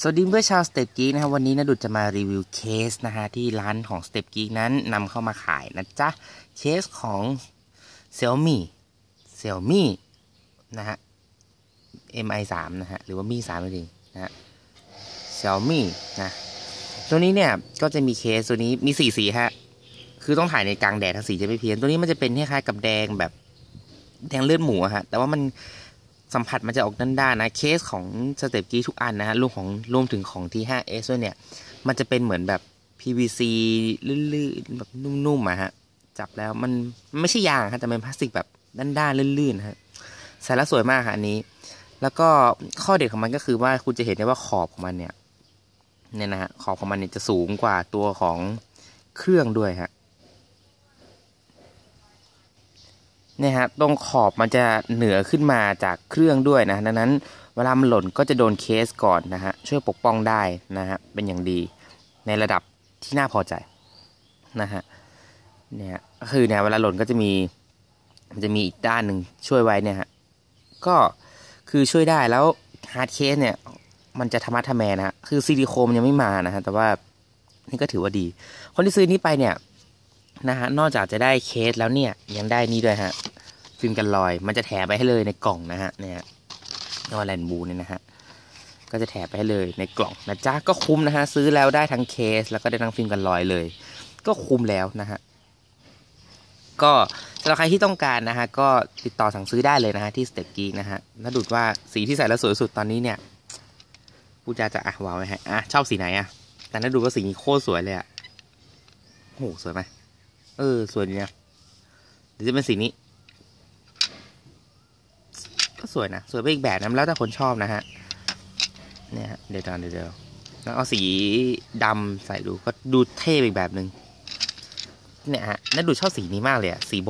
สวัสดีเพื่อชาวสเต็ปกีนะครับวันนี้นะดุดจะมารีวิวเคสนะฮะที่ร้านของสเต็ปกีนั้นนำเข้ามาขายนะจ๊ะ เคสของ Xiaomi Xiaomi นะฮะ Mi 3นะฮะ หรือว่ามี3นั่นเองนะฮะ Xiaomi นะตัวนี้เนี่ยก็จะมีเคสตัวนี้มีสีสีฮะ คือต้องถ่ายในกลางแดดทั้งสีจะไม่เพี้ยน ตัวนี้มันจะเป็นคล้ายๆกับแดงแบบแดงเลือดหมูฮะแต่ว่ามัน สัมผัสมันจะออกด้านๆนะเคสของสเต็ปกี้ทุกอันนะฮะรวมของรวมถึงของ T5S ด้วยเนี่ย มันจะเป็นเหมือนแบบ PVC ลื่นๆแบบนุ่มๆอะฮะจับแล้วมันไม่ใช่ยางฮะแต่เป็นพลาสติกแบบด้านๆลื่นๆฮะใส่แล้วสวยมากค่ะอันนี้ แล้วก็ข้อเด็ดของมันก็คือว่าคุณจะเห็นได้ว่าขอบของมันเนี่ยเนี่ยนะฮะขอบของมันเนี่ยจะสูงกว่าตัวของเครื่องด้วยฮะ เนี่ยฮะตรงขอบมันจะเหนือขึ้นมาจากเครื่องด้วยนะ ดังนั้นเวลามันหล่นก็จะโดนเคสก่อนนะฮะช่วยปกป้องได้นะฮะเป็นอย่างดีในระดับที่น่าพอใจนะฮะเนี่ยคือเนี่ยเวลาหล่นก็จะมีมันจะมีอีกด้านหนึ่งช่วยไว้เนี่ยฮะก็คือช่วยได้แล้วฮาร์ดเคสเนี่ยมันจะธรรมะทแมนะฮะคือซิลิโคนยังไม่มานะฮะแต่ว่านี่ก็ถือว่าดี คนที่ซื้อนี้ไปเนี่ย นะฮะนอกจากจะได้เคสแล้วเนี่ยยังได้นี่ด้วยฮะฟิล์มกันรอย มันจะแถมไปให้เลยในกล่องนะฮะเนี่ยนอแลนบูเนี่ยนะฮะก็จะแถมไปให้เลยในกล่องนะจ๊ะก็คุ้มนะฮะซื้อแล้วได้ทั้งเคส แล้วก็ได้ทั้งฟิล์มกันรอยเลย ก็คุ้มแล้วนะฮะก็สำหรับใครที่ต้องการนะฮะก็ติดต่อสั่งซื้อได้เลยนะฮะที่สเต็ปกีนะฮะน่าดูดว่าสีที่ใส่แล้วสวยสุดตอนนี้เนี่ยพูดจาจะอะว้าวไหมฮะอะชอบสีไหนอะแต่น่าดูว่าสีนี้โคตรสวยเลยอะโอ้โหสวยไหม เออ สวยดีนะหรือจะเป็นสีนี้ ก็สวยนะ สวยไปอีกแบบนะแล้วแต่คนชอบนะฮะ เนี่ยฮะเดี๋ยวเดี๋ยวเดี๋ยวแล้วเอาสีดำใส่ดูก็ดูเท่อีกแบบหนึ่งเนี่ยฮะน่าดูชอบสีนี้มากเลยอะสี